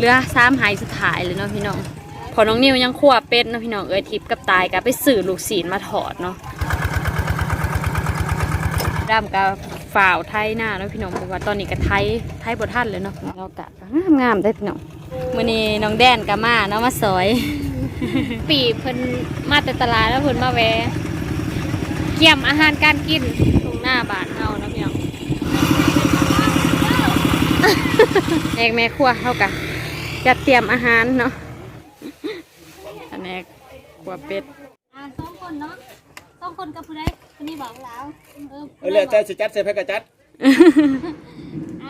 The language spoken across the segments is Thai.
เหลือสามหายสุดท้ายเลยเนาะพี่น้อง พอน้องนิวยังคั่วเป็ดเนาะพี่น้องเอ้ยทิพย์กับตายก็ไปสื่อลูกศีลมาถอดเนาะดำกับฝ่าวไทยหน้าเนาะพี่น้องเพราะว่าตอนนี้ก็ไทยไทยบทันเลยเนาะเรากะงามงามๆได้อพี่น้องมื้อนี้น้องแดนก็มาเนาะมาสอย ปีเพิ่นมาแต่ตลาดแล้วเพิ่นมาแวะเกี่ยมอาหารการกินตรงหน้าบ้านเฮาเนาะพี่น้องแอกแม่ครัวเท่ากัน จัดเตรียมอาหารเนาะอันแอกครัวเป็ดอ่าสองคนเนาะสองคนกับผู้ใดคนนี้บอกแล้วเออเออเลือกใจสิจัดเสร็จให้กระจัด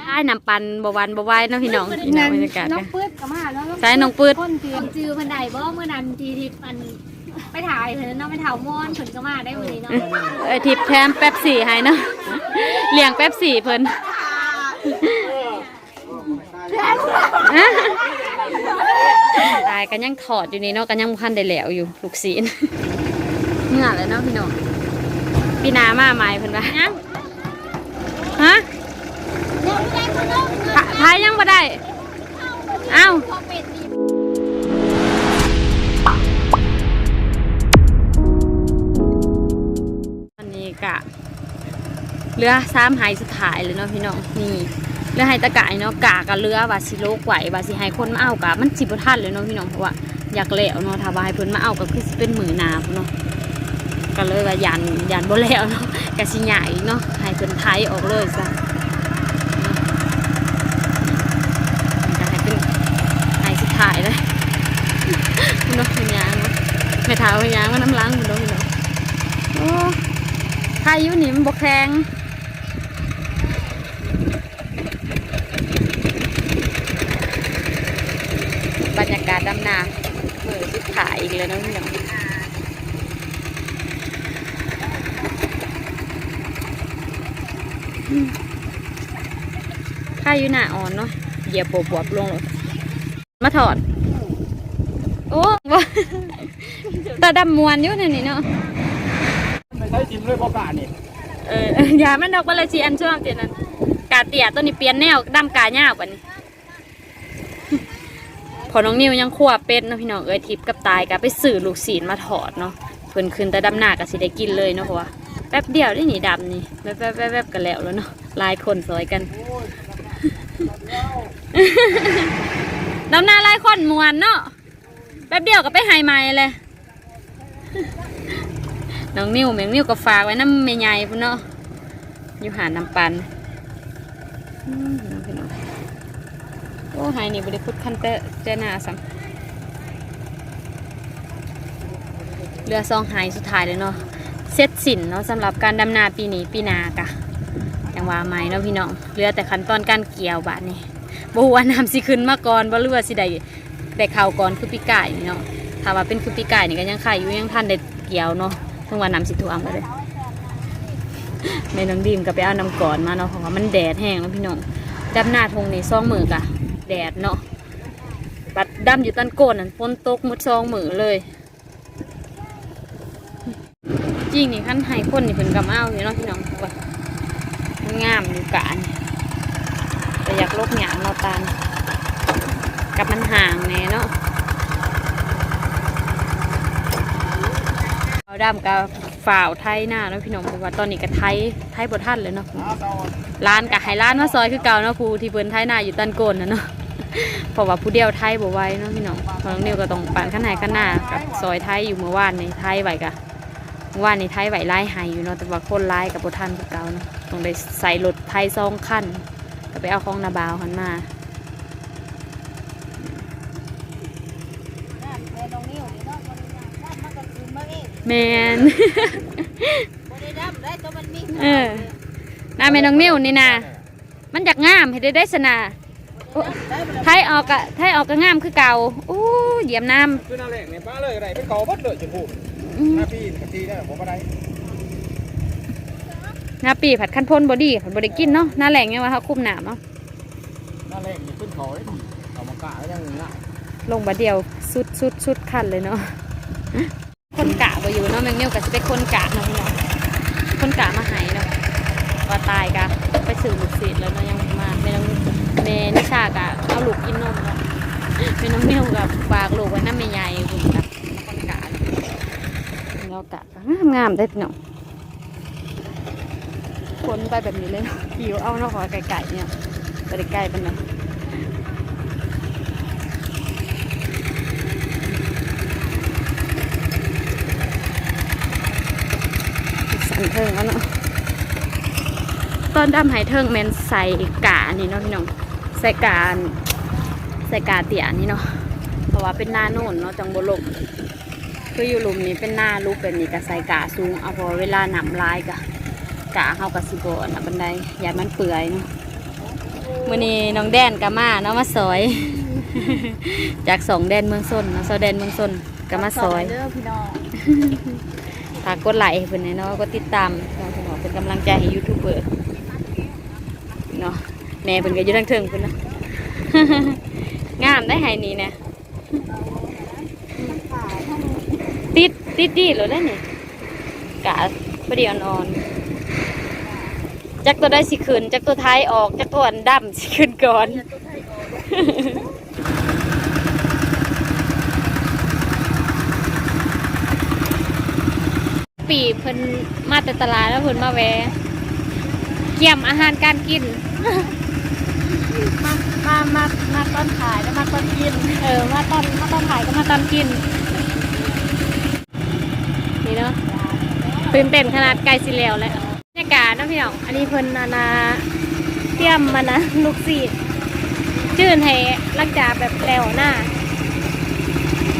ได้นำปันบหวันบไหวเนาะพี่น้องพี่น้องบรรยากาศน้อกังนปื้ดกับมาแล้วใช่น้องปื๊ดคนคือจือพันใดบ่เมื่อนั้นทีที่มันไปถ่ายเถอะเนาะไปถ่ายมอนผลก็มาได้วันนี้เนาะเออทิปแถมแป๊บสี่ให้เนาะเลี้ยงแป๊บสี่เพิ่น ตายกันยังถอดอยู่นี่เนาะกันยังบ่พันได้แหล้วอยู่ลูกศีลเมื่อเลยเนาะพี่น้องพี่นามาใหม่เพิ่นว่ายังฮะเดี๋ยวไม่ได้คนเนาะทาทายยังบ่ได้เอ้าพอเป็ดนี่ตอนนี้กะเรือสามหายสุดท้ายเลยเนาะพี่น้องนี่ เรือไฮตะกายเนาะกะกับเรือว่าสิโลกไหวว่าสิให้คนมาเอากะมันสิบทันเลยเนาะพี่น้องเพราะว่าอยากแล้วเนาะถ้าว่าให้เพิ่นมาเอาก็คือสิเป็นมือหนาพเนาะก็เลยว่ายันยันบ่แล้วเนาะกะสิใหญ่เนาะให้เพิ่นไทยออกเลยซะก็ให้เป็นหายสุดท้ายเลยพี่น้องเป็นหยังเนาะไม่เท้าเป็นหยังว่าน้ำล้างพุ่นเนาะพี่น้องโอ้พายุ่นี่มันบกแข็งบรรยากาศดำนาเปิดสุดขายอีกแล้วเนาะพี่น้องอืมพายุหนาอ่อนเนาะเหยียบบวบๆลงเลยมาถอด โอ้บ่ตาดำมวนอยู่เนี่ยนี่เนาะไม่ใช่ทิมเลยพ่อกานี่เอออย่ามันดอกบาลาชีอันช่วงเตียนั้นกาเตียตัวนี้เปลี่ยนแนวดำกาหญ้าบัดนี้ พอน้องนิวยังคั่วเป็ดเนาะพี่น้องเอ้ยทิพย์กับตายกะไปสื่อลูกศีลมาถอดเนาะเพิ่นขึ้นแต่ดำหน้าก็สิได้กินเลยเนาะเพราะว่าแป๊บเดียวได้หนีดำนี่แป๊บแป๊บแป๊บแป๊บกันแล้วแล้วเนาะลายคนซอยกันดำหน้าลายคนมวนเนาะแป๊บเดียวก็ไปไฮไม้เลยน้องนิวแมงนิวก็ฝากไว้น้ำเมยใหญ่พุ่นเนาะอยู่หาน้ำปัน อืมพี่น้องโอ้หายนี่บริพุทธคันเตเจนาสังเรือซองหายสุดท้ายเลยเนาะเสร็จสิ้นเนาะสำหรับการดำนาปีนี้ปีนากะอย่างว่าไหมเนาะพี่น้องเรือแต่ขั้นตอนการเกี่ยวบาดนี่บ่ว่าน้ำสิขึ้นมาก่อนบ่หรือว่าสิได้ได้ข้าวก่อนคือปีกายนี่เนาะถ้าว่าเป็นคือปีกายนี่ก็ยังไข่อยู่ยังทันได้เกี่ยวเนาะทั้งวันน้ำสิท่วมก็เลยแม่น้องดีมก็ไปเอาน้ำก่อนมาเนาะเพราะว่ามันแดดแห้งแล้วพี่น้องดำหน้าทงนี่ซองมือกะ แดดเนาะบัดดำอยู่ตันโกนนั่นฝนตกมุดซองมือเลย จริงนี่ขั้นให้คนนี่เพิ่นกำเอาอยู่เนาะพี่น้องว่ามันงามอยู่กะนี่แต่อยากลบหยางเนาะตาลกับมันห่างแน่เนาะเอาดำกับฝ่าวไทยหน้าเนาะพี่น้องว่าตอนนี้ก็ไทยไทยบทันเลยเนาะร้านกับไฮร้านมาซอยคือเก่าเนาะผู้ที่เพิ่นไทยหน้าอยู่ตันโกนนะเนาะ เพราะว่าผู้เดียวไทยบ่ไหวเนาะพี่น้องพราะน้องนิวก็ต้องปั่นขั้นไหนขั้นหน้ากับซอยไทยอยู่เมื่อวานในไทยไหวกะเมื่อวานในไทยไหวไล่ไฮอยู่เนาะแต่ว่าคนไล่กับบทันคือเก่าเนาะต้องได้ใส่รถไทยซองขั้นก็ไปเอาของนาบาวหันมาแม่น้องนิ้วนี่เนาะบ่ได้ดำมันมาเองแมนเออน้าแม่น้องนิ้วนี่นะมันอยากงามเห็นได้ได้สนา ไทยออกกะไทยออกก็งามคือเก่าอู้เยี่ยมน้คือหน้าแรกเนี่ยป้าเลยอะไรเป็นเก่าบัดเลยจนพูดำอืมหน้าพี่กะทีเนี่ยผมอะไรหน้าปีผัดขั้นพ่นบอดี้ผัดบอดี้กินเนาะหน้าแหลงเนี่ยว่าเขาคุมหนามเนาะหน้าแรกนี่ขึ้นเขาเลยเขามากะแล้วยังง่ายลงบาเดียวสุดสุดสุดคันเลยเนาะคนกะบ่อยู่เนาะแมงนิ้วก็จะเป็นคนกะเนาะพี่น้องคนกะมาใหายเนาะว่าตายกะไปสื่อลูกศิษย์แล้วเนาะยังมาแม่น้องแม่นิชากะเอาลูกกินนมเนาะเป็นน้องนิ้วกับปากลูกไว้น้ำใหญ่ๆคุณกับคนกาเรากะงามงามๆได้อพี่น้องคนไปแบบนี้เลยเนาะผิวเอาเนาะขอไก่ๆเนี่ยไปได้ใกล้ปันเลยสันเทิงแล้วเนาะตอนดำไหเทิงแมนใส่กานี่เนาะพี่น้อง ใส่กาใส่กาเตียนี่เนาะเพราะว่าเป็นหน้าโน่นเนาะจังบลมคืออยู่หลุมนี้เป็นหน้าลูกแบบนี้ก็ใส่กาสูงเอาพอเวลาหนำลายกะกาเฮากะสิบอันนะบันไดอย่ามันเปื่อยเนาะมื้อนี้น้องแดนกะมาเนาะมาซอย จากสองแดนเมืองส้นเนาะสองแดนเมืองส้นกะมาซอยเด้อพี่น้องฝากกดไลค์ให้เพิ่นหน่อยเนาะกดติดตามเนาะพี่น้องเป็นกำลังใจให้ยูทูบเบอร์เนาะ แม่เพิ่นก็อยู่ทางเทิงเพิ่นนะงามได้ไห้นี่นะติดติดดีเลยได้นี่กะประเดี๋ยวอ่อนๆจักตัวได้สิขึ้นจักตัวท้ายออกจักตัวอันดำสิขึ้นก่อนปีเพิ่นมาแต่ตลาดแล้วเพิ่นมาแวะเกี่ยมอาหารการกิน มามามามาตอนขายแล้วมาตอนกิน เออ มาตอนมาตอนถ่ายก็มาตอนกิน นี่เนาะตื่นเต้นขนาดใกลสิแล้วแหล้วบรรยากาศนาะพี่น้อง อันนี้เพิ่นนานาเตรียมมานะลูกซีดจื่นให้หลังจาแบบแล้วหน้า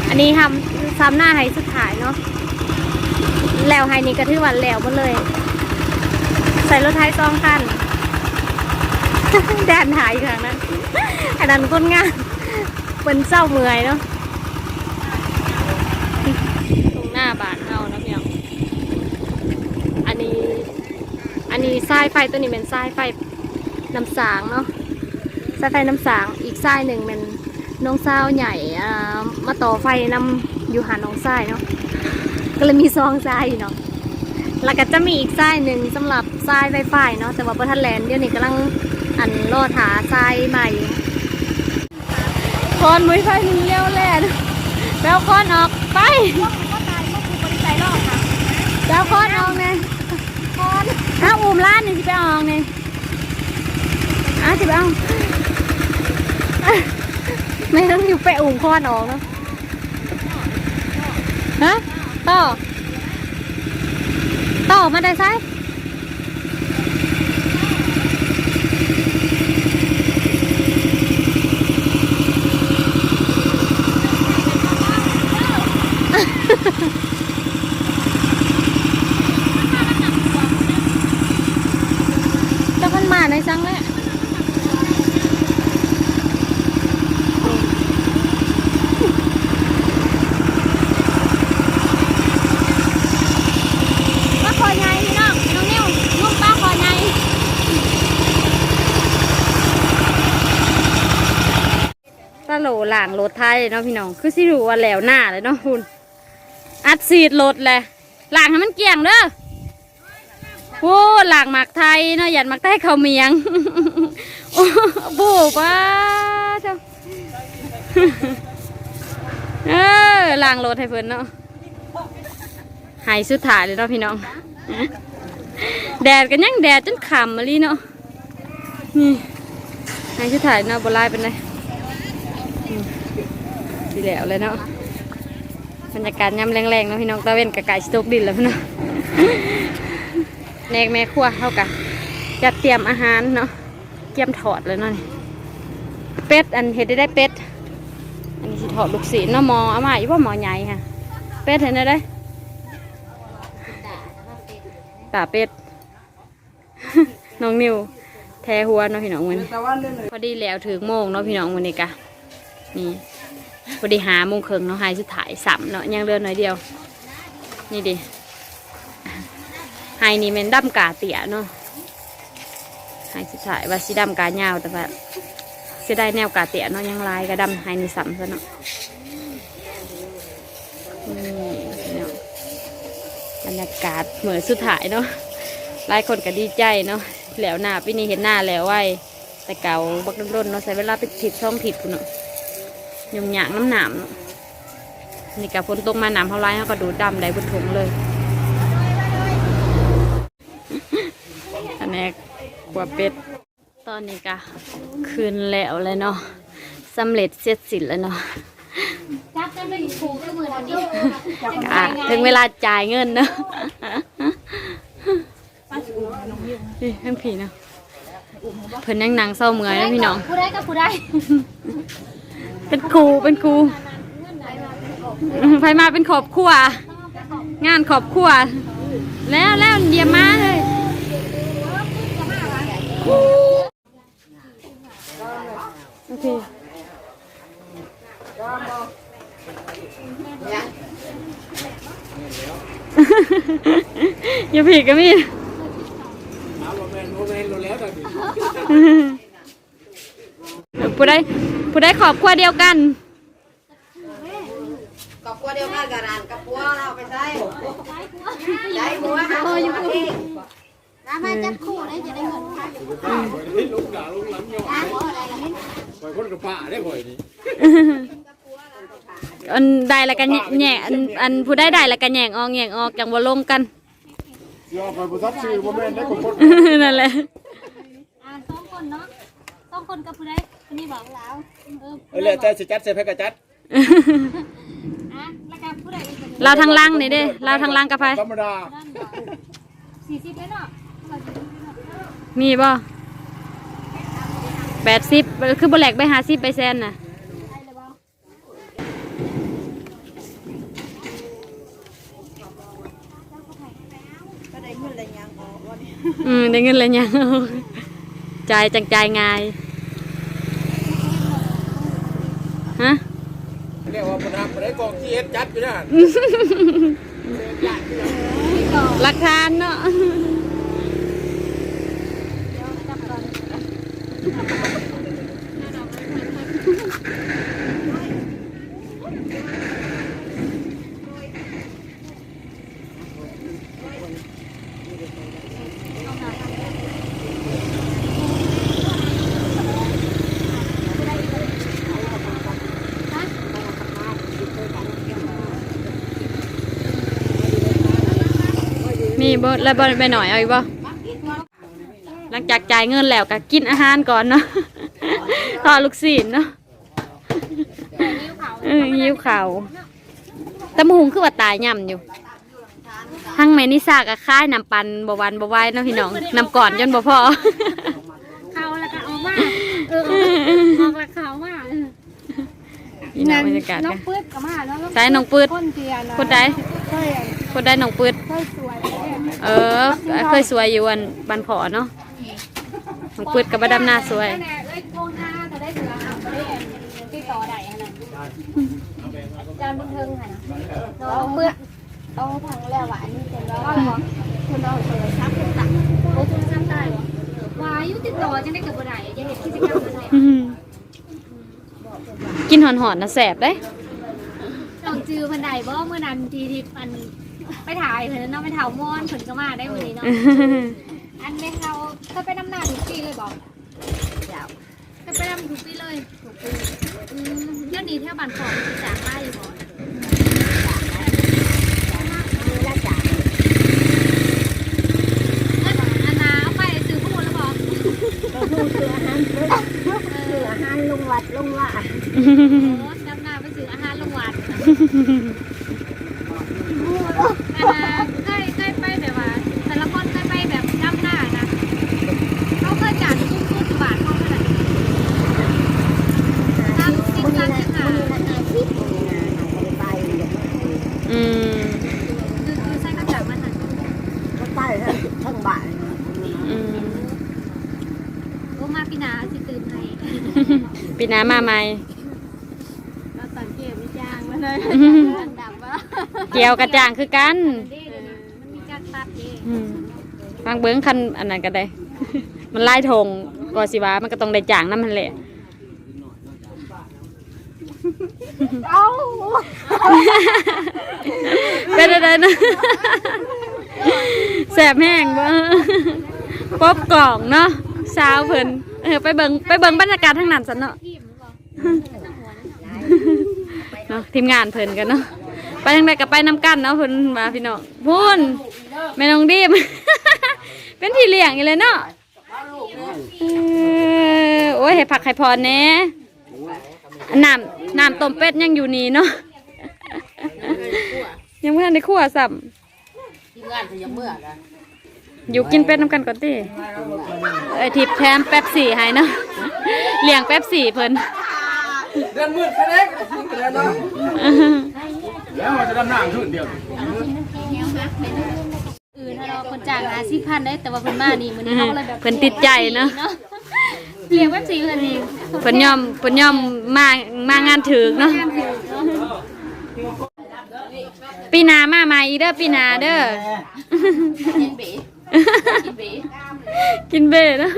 อันนี้ทำซ้ำหน้าให้สุดท้ายเนาะ แล้วให้นี่ก็ถือว่าแล้วหมดเลย ใส่รถไทยสองคัน แดนหายอย่างนั้นอันนั้นคนงานเป็นเศร้าเมื่อยเนาะตรงหน้าบานเอานะพี่น้องอันนี้ อันนี้สายไฟตัวนี้เป็นสายไฟน้ำสางเนาะสายไฟน้ำสางอีกสายหนึ่งเป็นน้องสาวใหญ่มาต่อไฟน้ำอยู่หาน้องสายเนาะก็เลยมีซองสายเนาะแล้วก็จะมีอีกสายหนึ่งสำหรับสายไฟไฟเนาะแต่ว่าประทันแลนด์เดี๋ยวนี้กำลัง อันรอถาสายใหม่คอนมุ้ยไฟหนึ่งเลี้ยวแลนแปลวคอนออกไปก็ตายก็คือบริษัทรอบค่ะแปลวคอนออกเนี่ยคอนถ้าอุ้มล้านนี่สิไปอออกเนี่ยอะสิไปเอาอะไม่ต้องอยู่ไปอุ้มคอนออกเนาะฮะต่อต่อมาได้ไซจะมันมาในจังเลย ป้าคอใหญ่พี่น้องน้องนิ้วลูกป้าคอใหญ่ ลหลังรถไทยเนาะพี่น้อง คือสิรู้ว่าแล้วหน้าเลยเนาะคุณอัดสีดรถเลยหลังให้มันเกี่ยงเด้อโอ้หลังหมักไทยเนาะหยันหมักไทยเขาเมียงโอ้โบป้าเจ้าเออหลังรถให้เพิ่นเนาะหายสุดท้ายเลยเนาะพี่น้อง แดดกันยังแดดจนขำมาลีเนาะนี่หายสุดท้ายเนาะบลายเป็นไร ดีแล้วเลยเนาะบรรยากาศย่ำแรงๆเนาะพี่น้องตะเวนกะไก่สตกดินแล้วพี่น้องแนกแม่ครัวเท่ากับจะเตรียมอาหารเนาะเตรียมถอดเลยเนาะนี่เป็ดอันเห็ดได้ได้เป็ดอันนี้สิถอดลูกศิษย์เนาะหมอเอามาอีว่าหมอใหญ่ค่ะเป็ดเห็นได้ได้ตาเป็ดน้องนิวแทหัวเนาะพี่น้องมันพอดีแล้วถึงโมงเนาะพี่น้องวันนี้กะนี่ พอดีหาโมงครึ่งเนาะหายสุดท้ายสามเนาะยังเดินหน่อยเดียว นี่ดิหายนี่แมันดำกาเตี่ยเนาะหายสุดท้ายว่าสีดำกาเงาวแต่ว่าเสียดายแนวกาเตี่ยเนาะยังลายกระดำหายนี่สัมซะเนาะนี่บรรยากาศเหมือนสุดท้ายเนาะหลายคนก็ดีใจเนาะแล้วหน้าปีนี้เห็นหน้าแล้วไว้แต่เก่าบักร่นๆเนาะใช้เวลาไปถิดช่องถิดคุณเนาะ ยุ่งยากน้ำหนามเนาะนี่กับฝนตกมาหนามเท่าไรเขาก็ดูดดำได้บนถุงเลยอันนี้กว่าเป็ด ตอนนี้ก็คืนแล้วเลยเนาะสำเร็จเสร็จสิ้นแล้วเนาะจับกันเป็นผูกด้วยมือทำนี้อะถึงเวลาจ่ายเงินเนาะนี่ทั้งผีเนาะเพิ่นยังนางเศร้าเมื่อยนะพี่น้องผู้ได้กับผู้ได้ เป็นครูเป็นครูไฟมาเป็นขอบครัวงานขอบครัวแล้วแล้วเยี่ยมมาเลยโอเคอย่าผีก็มีถามว่าแม่นบ่แม่นรู้แล้วตอนนี้ผู้ใด ผู้ใดขอบครัวเดียวกันกับปัวเดียวกันกับร้านกับปัวเราไปใช้ใช้หัวหาหัวเองน้ำมาจับคู่ได้จะได้เงินค่ะลุกหนาลุกหลังยอดปล่อยคนกับป่าได้บ่อยนี่อันใดแล้วกันแหน่อันอันผู้ใดใดแล้วกันแหน่งออกแหน่งออกจังบ่ลงกันยอดไปบ่ทับชื่อบ่แม่นได้คนคนนั่นแหละ อ่าสองคนเนาะสองคนกับผู้ได้ นนี้บอกแล้วเออเอ้ยแล้วแต่สิจัดใส่แพ็กกะจัดอะแล้วกับผู้ใดอีกคนหนึ่งเราทางล่างนี่เด้เราทางล่างกับไผธรรมดานั่นบอกสี่สิบเลยเนาะเราจะดูเนาะมีบ่แปดสิบคือบ่แหลกไปหาสิบไปแซนน่ะ ได้เลยบ่ก็ได้เงินอะไรยังออกวันนี้อืมได้เงินแล้วยัง จ่ายจังจ่ายง่าย ฮะเรียกว่าบ่ทับบ่ได้กองที่เฮ็ดจัดอยู่นั่นหลักฐานเนาะ บก่อนมีบ่แล้วบ่ไปหน่อยเอาอีกบ่หลังจากจ่ายเงินแล้วก็กินอาหารก่อนเนาะทอดลูกศิลเนาะนิ้วเขาเออหิวข้าวแตะมุงคือว่าตายย่ำอยู่ทั้งแม่นิสาก็ค่ายน้ำปันบ่หวันบ่ไหวเนาะพี่น้องน้ำก่อนจนบ่พอเขาแล้วก็เอามาเออออกแล้วเขามาเออพี่น้องบรรยากาศน้อกังนปื๊ดก็มาแล้วใช้น้องปืดคนเตียนะคนใดเคยคนได้น้องปืด เออ เคยสวยอยู่อันบันขอเนาะน้องปืดกับบัดำหน้าสวยนั่นแหละเอ้ยโกงหน้าจะได้เสือเอาไปได้ที่ต่อได้ฮะนะจานบันเทิงค่ะน้องปื๊ดเอาทางแล้วหวานนี่เต็มแล้วก็หรอคุณเอาโทรศัพท์ขึ้นตักโอ้คุณซ้ำได้หรอวายุติดต่อจะได้กับบ่ได้จะเห็นกิจกรรมอะไรอื้อหือกินหอนๆนะแสบเด้ต้องจือพันใดบ่เมื่อนั้นทีที่มัน ไปถ่ายเพิ่นเนาะไปถ่ายมอนเพิ่นก็มาได้มื้อนี้เนาะอันไม่เขาก็ไปน้ำหน้าทุกปีเลยบอกยาวก็ไปน้ำทุกปีเลยทุกปีอืมเดี๋ยวนี้เที่ยวบ้านของที่จากมาอยู่บ่มือละจ่าเอ้ยอันนาเอาไปซื้อพูดแล้วบอกก็คือคืออาหารคืออาหารลงวัดลงว่าโอ้ดำนาไปซื้ออาหารลงวัดอันนาเคยเคยไปแบบว่าแต่ละคนเคยไปแบบดำหน้านะเขาเคยจ่ายทุกทุกบาทเขาเท่าไหร่สามสิบสามสิบห้า มือละอาทิตย์นี่นะไปไป อืม คือคือใช้กระจับมันหัน ก็ไปทั้งทั้งบ้าน อืม โอ้มาพี่นาสิตื่นให้ ปีหน้ามาใหม่ เราสังเกตวิจารณ์มาเลยดับว่าเกี่ยวกระจ่างคือกันมันมีการตัดเองอืมฟังเบิ้งคันอันนั้นก็ได้ มันไล่ทงกอสิวามันก็ต้องได้จ่างน้ำมันแหละ เอ้าเป็นอะไรนะแสบแห้งบ่ป๊อบกล่องเนาะสาวเพิ่น เออไปเบิ่งไปเบิ่งบรรยากาศทางนั้นสันเนาะทีมหรือเปล่าเนาะทีมงานเพิ่นกันเนาะไปทางใดก็ไปน้ำกันเนาะเพิ่นมาพี่น้องพูนแม่น้องดีม เป็นพี่เลี้ยงอีเลยเนาะเออโอ้ยให้ผักให้พรแหน่น้ำน้ำต้มเป็ดยังอยู่นี่เนาะยังไม่ทันได้คั่วซ้ำทีมงานจะยังเมื่อนะ อยู่กินเป็ดน้ำกันก่อนติเอ้ยทิปแถมแป๊บสี่ให้เนาะเลี้ยงแป๊บสี่เพิ่นเดือนมืดแค่เล็กเดือนเนาะแล้วมันจะดำน้ำขึ้นเดียวอื่นถ้าเราคนจ้างหาสิพันได้แต่ว่าเพิ่นมานี่มื้อนี้เขาเลยแบบเพิ่นติดใจเนาะเลี้ยงแบบสี่เพิ่นเองเพิ่นยอมเพิ่นยอมมามางานถึกเนาะปีนามาใหม่อีเด้อปีนาเด้อ กินเบ๋กินเบ๋กินเบ้เนาะ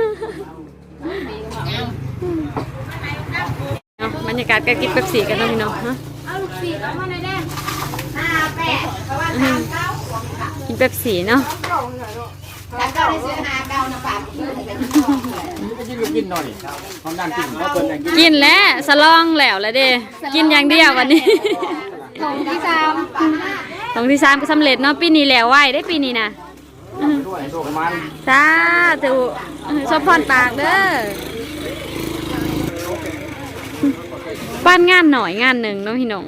เอาบรรยากาศการกินเป๊ปซี่กันเนาะพี่น้องเนาะเอาลูกศิษย์เอามาหน่อยเด้อห้าแปดเพราะว่าทางเก้ากินเป๊ปซี่เนาะทางเก้าได้ซื้อห้าเก้านะปากคือเป็นก็กินก็กินหน่อยความดันกินเพราะเปิดแรงกินกินแล้วสลองแล้วละเด้กินอย่างเดียววันนี้กล่องที่สามของที่สามก็สำเร็จเนาะปีนี้แล้วไหวได้ปีนี้นะ ด้วยโชคมันสาธุชอบพรปากเด้อบ้านงานหน่อยงานหนึ่งเนาะพี่น้อง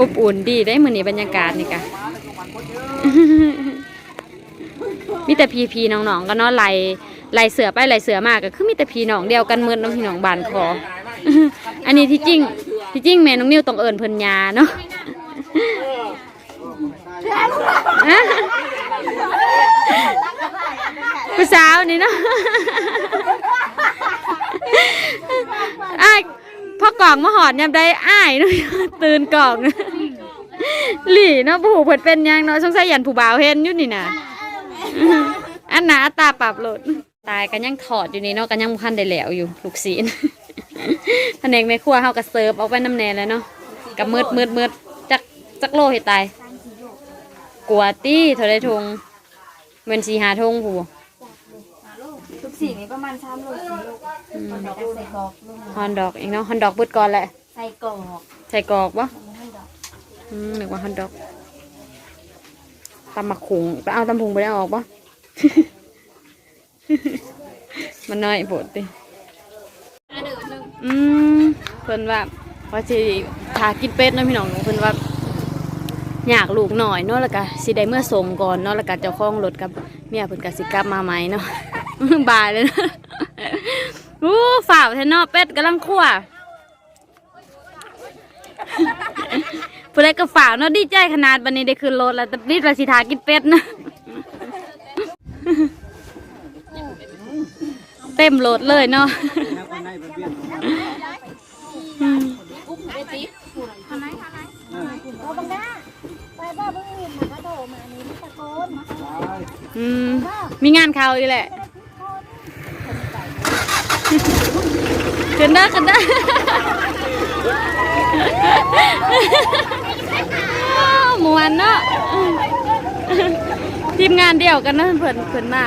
อบอุ่นดีได้เหมือนนี้บรรยากาศนี่กะมีแต่พีพีน้องๆก็เนาะไล่ไล่เสือไปไล่เสือมากก็คือมีแต่พีน้องเดียวกันเหมือนน้องพี่น้องบานคออันนี้ที่จริงที่จริงแม่น้องนิวต้องเอิญเพิ่นยาเนาะ ผู้สาวนี่เนาะอ้ายพ่อกล่องมาหอดยามได้อ้ายเนาะตื่นกล่องหลี่เนาะผู้เพิ่นเป็นหยังเนาะสงสัยยันผู้บ่าวเห็นอยู่นี่น่ะอันหนาอัตราปรับโหลดตายกันยังถอดอยู่นี่เนาะกันยังบ่ทันได้แหล้วอยู่ลูกศีลแผนกในครัวเฮาก็เสิร์ฟเอาไปน้ำแหน่แล้วเนาะกับมืดมืดมืดจักจักโลเฮ็ดตายกลัวตี้เท่าไรทง เวนสีหาทงผู้ลูกศิษย์นี่ประมาณ3โล4โลมันก็ใส่กรอกลูกฮอนดอกเองเนาะฮอนดอกเบิดก่อนแหละใส่กรอกใส่กรอกปะมันให้ดอกอืมนึกว่าฮอนดอกตำหมักขุงไปเอาตำพุงไปได้ออกปะมันน้อยโปดติอืมเพิ่นว่าว่าสิทากินเป็ดเนาะพี่น้องเพิ่นว่า อยากลูกหน่อยเนาะแล้วก็สิได้เมื่อส่งก่อนเนาะแล้วก็เจ้าของรถกับเมียเพิ่นก็สิกลับมาใหม่เนาะบายเลยนะอู้ฝ่าวแท้เนาะเป็ดกำลังคั่วผู้ใดก็ฝ่าวเนาะดีใจขนาดบันนี้ได้ขึ้นรถแล้วแต่รีบราสิทากินเป็ดนะเต็มรถเลยเนาะ อืมมีงานเขาอีกแหละขึ้นได้ขึ้นได้หมวนเนาะทีมงานเดียวกันนาะเพิ่นเพิ่นมา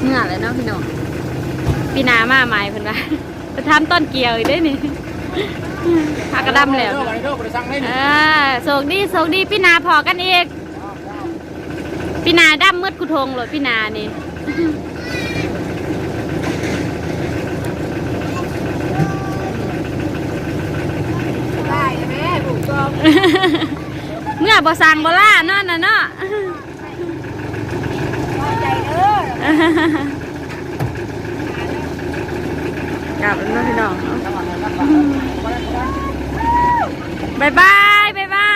เมื่อเลยเนาะพี่น้องปีนามาใหม่เพิ่นว่าไปทำต้นเกี่ยวอีกได้นี่ พากระดำแล้วเด้อไปเด้อไปสั่งให้นี่อ่าโชคดีโชคดีพี่นาพอกันอีกพี่นาดำมืดกุทงเลยพี่นานี่ได้แม่ถูกต้องเมื่อบ่สั่งบ่ล่าเนาะน่ะเนาะใจเด้อกลับแล้วเนาะพี่น้อง เนาะบายบายบายบา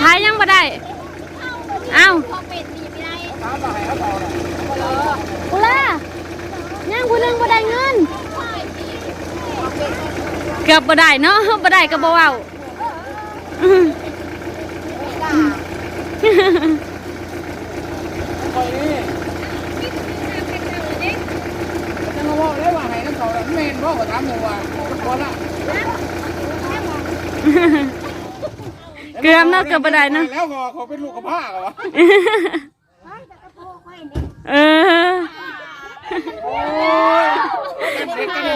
พายยังบ่ได้ เอ้าวกุ้กูล่ะยังกูนึงบ่ได้เงิน เกือบบ่ได้เนาะบ่ได้ก็บ่เว้าอื้อคนนี้จะาได้ว่าให้น้ำเขาแล้วเมนบอกว่าถามหนูว่าคนล เกือบเนาะเกือบบ่ได้เนาะแล้วก็เขาเป็นลูกกับผ้าเหรอวะเออโอ้ยเด็กกันนี่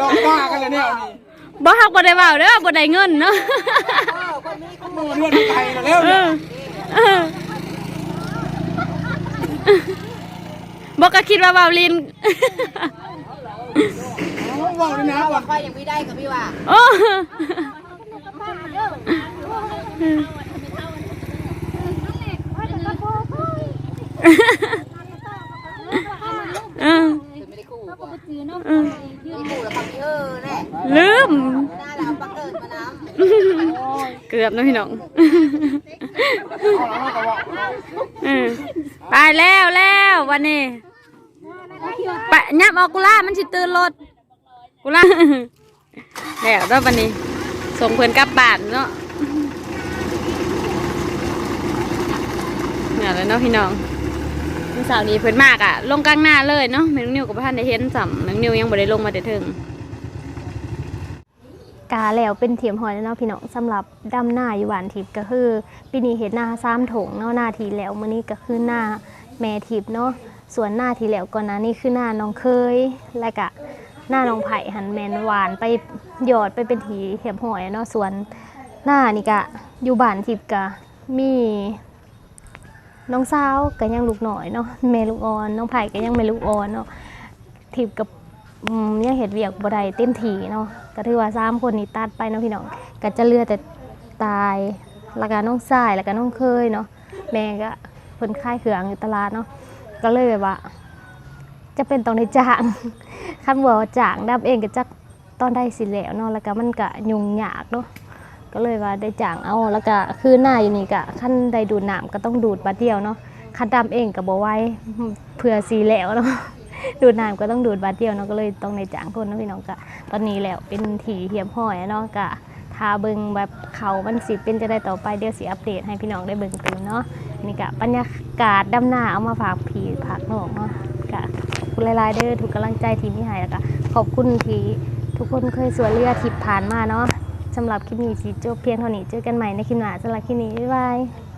ลองบ้ากันเลยเนี่ยนี่บ่ฮักบ่ได้เว้าเด้อบ่ได้เงินเนาะมือเลื่อนไทยแล้วเอเนี่ยอเออบ่ก็คิดว่าเว้าลินบอกเลยนะก่อนค่อยยังไม่ได้กับพี่ว่า ลืมเกือบนะพี่น้องไปแล้วแล้ววันนี้ไปยับออกกุล่ามันสิตื่นรถกุล่าแล้วแล้ววันนี้ ส่งเพื่อนกลับบ้านเนาะเนี่ยแล้วเนาะพี่น้องสาร์นี้เพื่อนมากอะลงกลางหน้าเลยเนาะแม่น้องนิวกับพ่ท่านได้เห็นสัมแม่น้องนิวยังบ่ได้ลงมาแต่ถึงกาแล้วเป็นเทียมหอยแล้วเนาะพี่น้องสำหรับดำหน้าอยู่หวานทิพย์ก็คือปีนี้เห็ดหน้าซ้ำถงเนาะหน้าทีแล้วมื้อนี้ก็คือหน้าแม่ทิพย์เนาะส่วนหน้าทีแล้วก่อนหน้านี้คือหน้าน้องเคยและก็ หน้าน้องไผ่หันแมนหวานไปหยอดไปเป็นทีเทียมหอยเนาะสวนหน้านี่ก็อยู่บ้านทิพก็มีน้องสาวก็ยังลูกหน่อยเนาะแม่ลูกอ่อนน้องไผ่ก็ยังแม่ลูกอ่อนเนาะทิพกับอืมยังเห็ดเวียกบ่ได้เต็มทีเนาะก็ถือว่าสามคนนี้ตัดไปเนาะพี่น้องก็จะเลือแต่ตายแล้วก็น้องชายแล้วก็น้องเคยเนาะแม่ก็เพิ่นค่ายเครื่องอยู่ตลาดเนาะก็เลยแบบว่า จะเป็นต้องได้จ้างคันว่าจ้างดับเองก็จักตอนได้สิแล้วเนาะแล้วก็มันก็ยุ่งยากเนาะก็เลยว่าได้จางเอาแล้วก็คือหน้าอยู่นี่ก็คันได้ดูดน้ำก็ต้องดูดบัดเดียวเนาะคันดำเองก็บ่ไหวเพื่อสีแล้วเนาะดูดน้ำก็ต้องดูดบาเดียวเนาะก็เลยต้องในจางคนนะพี่น้องกะตอนนี้แล้วเป็นถีเทียมห้อยเนาะกะทาเบิงแบบเขามันสิเป็นจะได้ต่อไปเดี๋ยวสิอัปเดตให้พี่น้องได้เบิงตื่นเนาะนี่กะบรรยากาศดำหน้าเอามาฝากผีผักนอกเนาะ คุณหลายๆเด้อถูกกำลังใจทีมพี่หายแล้วก็ขอบคุณที่ทุกคนเคยสวยเรือทิพผ่านมาเนาะสำหรับคลิปนี้สิจบเพียงเท่านี้เจอกันใหม่ในคลิปหน้าสำหรับคลิปนี้บ๊ายบาย